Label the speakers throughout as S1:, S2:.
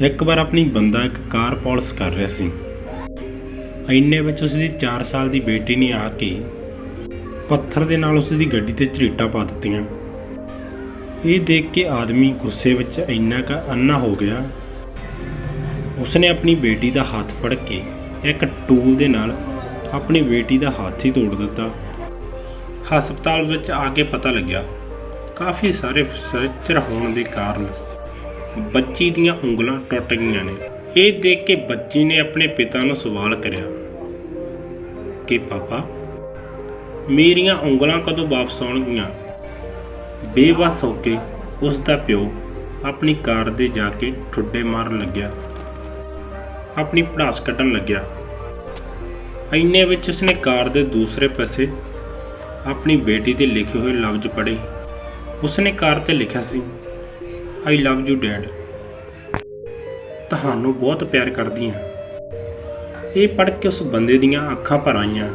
S1: ਇੱਕ ਵਾਰ ਆਪਣੀ ਬੰਦਾ ਇੱਕ ਕਾਰ ਪਾਲਿਸ਼ ਕਰ ਰਿਹਾ ਸੀ। ਇੰਨੇ ਵਿੱਚ ਉਸ ਦੀ 4 ਸਾਲ ਦੀ ਬੇਟੀ ਨੇ ਆ ਕੇ ਪੱਥਰ ਦੇ ਨਾਲ ਉਸ ਦੀ ਗੱਡੀ ਤੇ ਝਰੀਟਾਂ ਪਾ ਦਿੱਤੀਆਂ। ਇਹ ਦੇਖ ਕੇ ਆਦਮੀ ਗੁੱਸੇ ਵਿੱਚ ਇੰਨਾ ਕੁ ਅੰਨਾ ਹੋ ਗਿਆ। ਉਸਨੇ ਆਪਣੀ ਬੇਟੀ ਦਾ ਹੱਥ ਫੜ ਕੇ ਇੱਕ ਟੂਲ ਦੇ ਨਾਲ ਆਪਣੀ ਬੇਟੀ ਦਾ ਹੱਥ ਹੀ ਤੋੜ ਦਿੱਤਾ। ਹਸਪਤਾਲ ਵਿੱਚ ਆ ਕੇ ਪਤਾ ਲੱਗਿਆ, ਕਾਫੀ ਸਾਰੇ ਫ੍ਰੈਕਚਰ ਹੋਣ ਦੇ ਕਾਰਨ ਬੱਚੀ ਦੀਆਂ ਉਂਗਲਾਂ ਟੁੱਟ ਗਈਆਂ ਨੇ। ਇਹ ਦੇਖ ਕੇ ਬੱਚੀ ਨੇ ਆਪਣੇ ਪਿਤਾ ਨੂੰ ਸਵਾਲ ਕਰਿਆ ਕਿ, ਪਾਪਾ, ਮੇਰੀਆਂ ਉਂਗਲਾਂ ਕਦੋਂ ਵਾਪਸ ਆਉਣਗੀਆਂ? ਬੇਵਸ ਹੋ ਕੇ ਉਸ ਦਾ ਪਿਓ ਆਪਣੀ ਕਾਰ ਦੇ ਜਾ ਕੇ ਠੁੱਡੇ ਮਾਰਨ ਲੱਗਿਆ। ਆਪਣੀ ਪੜਾਸ ਕੱਢਣ ਲੱਗਿਆ। ਇੰਨੇ ਵਿੱਚ ਉਸਨੇ ਕਾਰ ਦੇ ਦੂਸਰੇ ਪਾਸੇ ਆਪਣੀ ਬੇਟੀ ਦੇ ਲਿਖੇ ਹੋਏ ਲਫ਼ਜ਼ ਪੜ੍ਹੇ। ਉਸਨੇ ਕਾਰ ਤੇ ਲਿਖਿਆ ਸੀ ਆਈ ਲਵ ਯੂ, ਡੈਡ। ਤੁਹਾਨੂੰ ਬਹੁਤ ਪਿਆਰ ਕਰਦੀ ਹਾਂ। ਇਹ ਪੜ੍ਹ ਕੇ ਉਸ ਬੰਦੇ ਦੀਆਂ ਅੱਖਾਂ ਭਰ ਆਈਆਂ।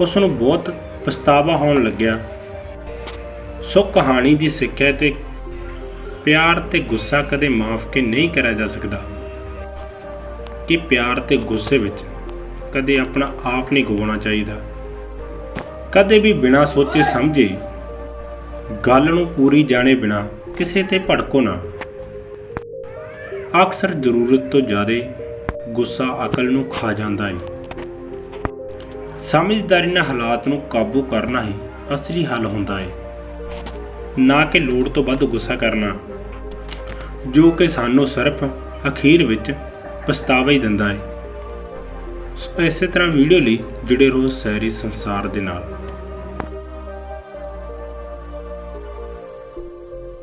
S1: ਉਸ ਨੂੰ ਬਹੁਤ ਪਛਤਾਵਾ ਹੋਣ ਲੱਗਿਆ। ਸੋ ਕਹਾਣੀ ਦੀ ਸਿੱਖਿਆ ਤੇ ਪਿਆਰ ਤੇ ਗੁੱਸਾ ਕਦੇ ਮਾਫ ਕੇ ਨਹੀਂ ਕਰਿਆ ਜਾ ਸਕਦਾ। ਕਿ ਪਿਆਰ ਤੇ ਗੁੱਸੇ ਵਿੱਚ ਕਦੇ ਆਪਣਾ ਆਪ ਨਹੀਂ ਗਵਾਉਣਾ ਚਾਹੀਦਾ। ਕਦੇ ਵੀ ਬਿਨਾਂ ਸੋਚੇ ਸਮਝੇ ਗੱਲ ਨੂੰ ਪੂਰੀ ਜਾਣੇ ਬਿਨਾਂ ਕਿਸੇ ਤੇ ਭੜਕੋ ਨਾ। ਅਕਸਰ ਜ਼ਰੂਰਤ ਤੋਂ ਜ਼ਿਆਦਾ ਗੁੱਸਾ ਅਕਲ ਨੂੰ ਖਾ ਜਾਂਦਾ ਹੈ ਸਮਝਦਾਰੀ ਨਾਲ ਹਾਲਾਤ ਨੂੰ ਕਾਬੂ ਕਰਨਾ ਹੀ ਅਸਲੀ ਹੱਲ ਹੁੰਦਾ ਹੈ ਨਾ ਕਿ ਲੋੜ ਤੋਂ ਵੱਧ ਗੁੱਸਾ ਕਰਨਾ, ਜੋ ਕਿ ਸਾਨੂੰ ਸਿਰਫ ਅਖੀਰ ਵਿੱਚ ਪਛਤਾਵਾ ਹੀ ਦਿੰਦਾ ਹੈ ਸੋ ਇਸੇ ਤਰ੍ਹਾਂ ਵੀਡੀਓ ਲਈ ਜੁੜੇ ਰਹੋ ਸਹਿਰੀ ਸੰਸਾਰ ਦੇ ਨਾਲ।